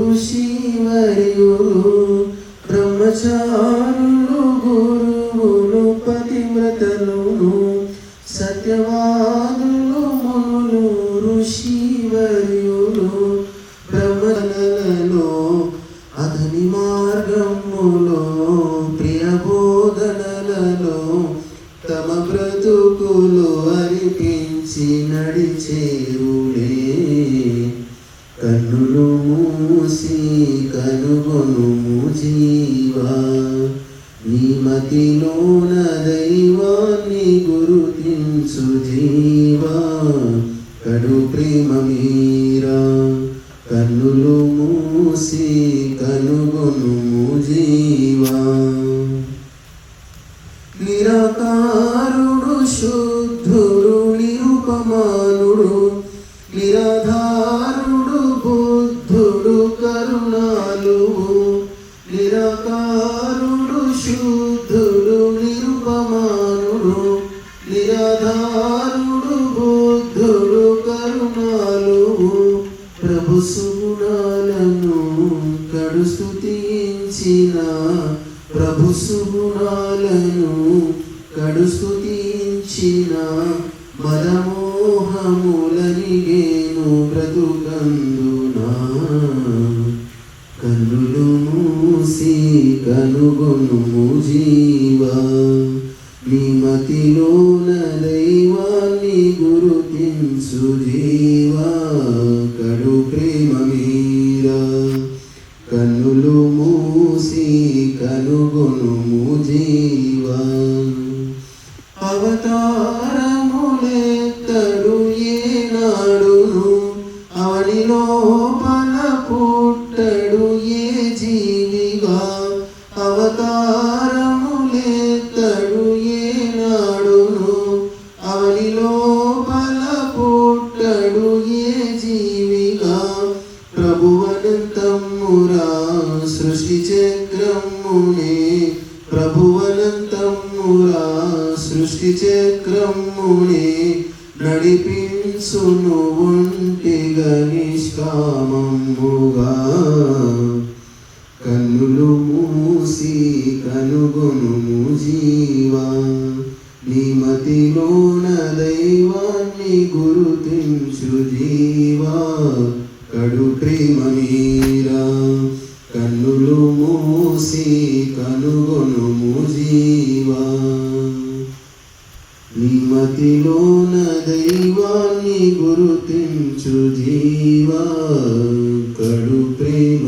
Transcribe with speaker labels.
Speaker 1: ఋషివర్యులు బ్రహ్మచారులు గురువులు పతివ్రతలు సత్యవాదులు మునులు ఋషివర్యులు బ్రహ్మలలో అతని మార్గములో ప్రియ బోధనలలో తమ బ్రతుకులు అరిపించి నడిచేరు. కనుగొనుము జీవా దైవాన్ని గురుతించు జీవా. కడు ప్రేమ మీరా. కన్నులు మూసి జీవా. నిరాకారుడు శుద్ధుడు నిరుపమానుడు నిరాధారుడు బుద్ధుడు కరుణాలు ప్రభు సుగుణాలను కడుస్తుతించిన ప్రభు సుగుణాలను కడుస్తుతించిన మదమోహములనిగేను బ్రతుకందునా. కన్నులు మూసి కనుగొను జీవా. నిమతిలో గురుతించు జీవా కడు ప్రేమ మీరా కన్నులు మూసి జీవా. పుట్టడు ఏ జీవిగా ప్రభు ప్రభువనంతమురా సృష్టి చక్రమునే ప్రభువనంతమురా సృష్టి చక్రమునే నడిపించును ఒంటిగా నిష్కామముగా కన్నులు మూసి కనుగొను జీవా. నిమతిలోన దైవాన్ని గురుతించు జీవా కడు ప్రేమీరా కన్నులు మూసి కనుగొనుము జీవా నిమతిలోన దైవాన్ని గురుతించు జీవా కడు ప్రేమ